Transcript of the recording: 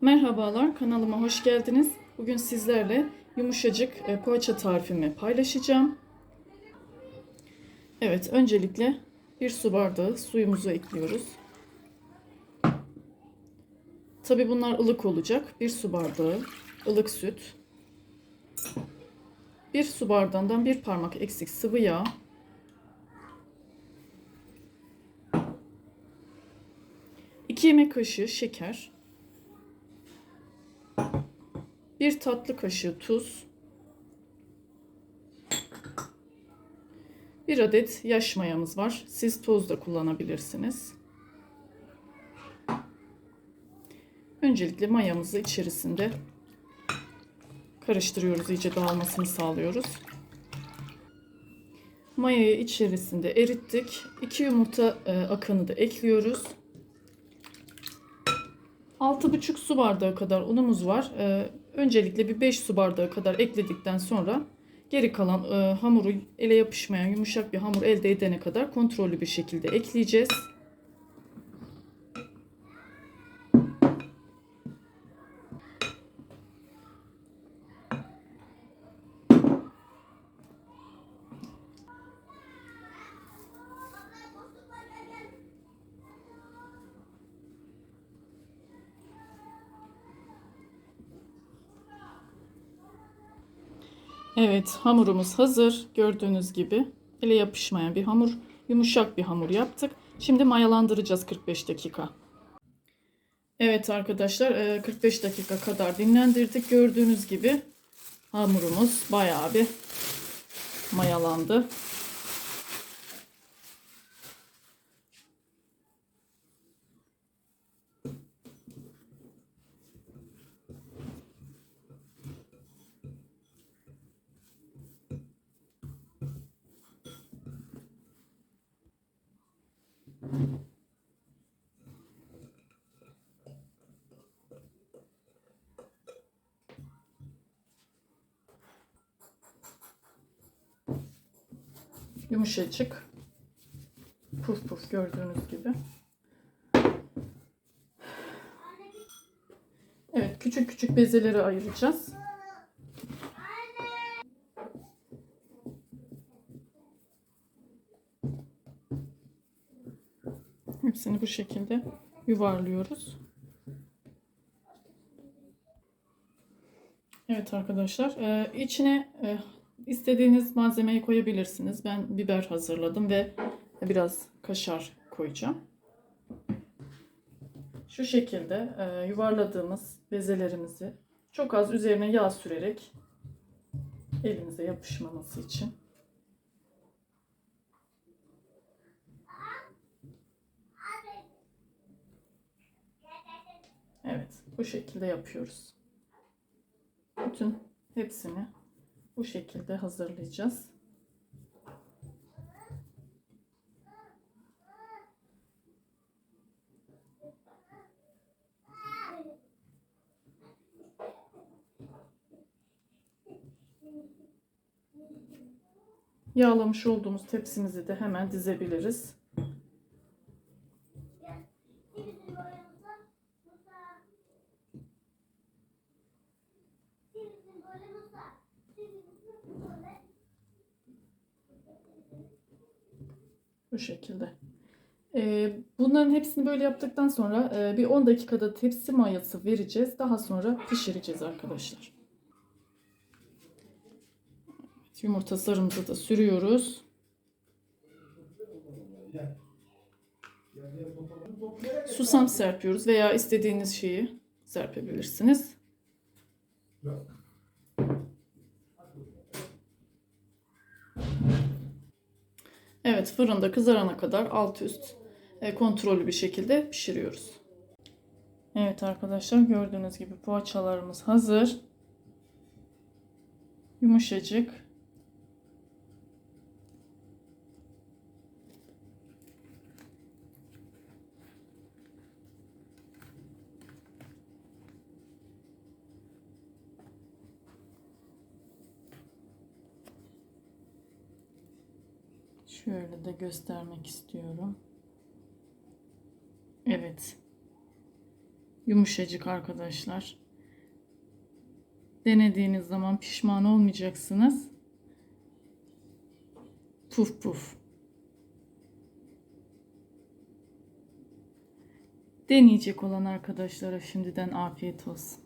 Merhabalar, kanalıma hoş geldiniz. Bugün sizlerle yumuşacık e, poğaça tarifimi paylaşacağım. Evet, öncelikle bir su bardağı suyumuzu ekliyoruz. Tabi bunlar ılık olacak. Bir su bardağı ılık süt. Bir su bardağından bir parmak eksik sıvı yağ. İki yemek kaşığı şeker. Bir tatlı kaşığı tuz. Bir adet yaş mayamız var. Siz toz da kullanabilirsiniz. Öncelikle mayamızı içerisinde karıştırıyoruz. iyice dağılmasını sağlıyoruz. Mayayı içerisinde erittik. 2 yumurta e, akını da ekliyoruz. 6,5 su bardağı kadar unumuz var. Ee, öncelikle bir 5 su bardağı kadar ekledikten sonra geri kalan e, hamuru ele yapışmayan yumuşak bir hamur elde edene kadar kontrollü bir şekilde ekleyeceğiz. Evet hamurumuz hazır. Gördüğünüz gibi ele yapışmayan bir hamur. Yumuşak bir hamur yaptık. Şimdi mayalandıracağız 45 dakika. Evet arkadaşlar e, 45 dakika kadar dinlendirdik. Gördüğünüz gibi hamurumuz bayağı bir mayalandı. Yumuşacık. Puf puf gördüğünüz gibi. Evet küçük küçük bezeleri ayıracağız. Hepsini bu şekilde yuvarlıyoruz. Evet arkadaşlar e, içine e, istediğiniz malzemeyi koyabilirsiniz. Ben biber hazırladım ve biraz kaşar koyacağım. Şu şekilde e, yuvarladığımız bezelerimizi çok az üzerine yağ sürerek elimize yapışmaması için Evet, bu şekilde yapıyoruz. Bütün hepsini bu şekilde hazırlayacağız. Yağlamış olduğumuz tepsimizi de hemen dizebiliriz. Bu şekilde. Ee, bunların hepsini böyle yaptıktan sonra e, bir 10 dakikada tepsi mayası vereceğiz. Daha sonra pişireceğiz arkadaşlar. Evet, yumurta sarımızı da sürüyoruz. Susam serpiyoruz veya istediğiniz şeyi serpebilirsiniz. Evet fırında kızarana kadar alt üst e, kontrollü bir şekilde pişiriyoruz. Evet arkadaşlar gördüğünüz gibi poğaçalarımız hazır. Yumuşacık. Şöyle de göstermek istiyorum. Evet. Yumuşacık arkadaşlar. Denediğiniz zaman pişman olmayacaksınız. Puf puf. Deneyecek olan arkadaşlara şimdiden afiyet olsun.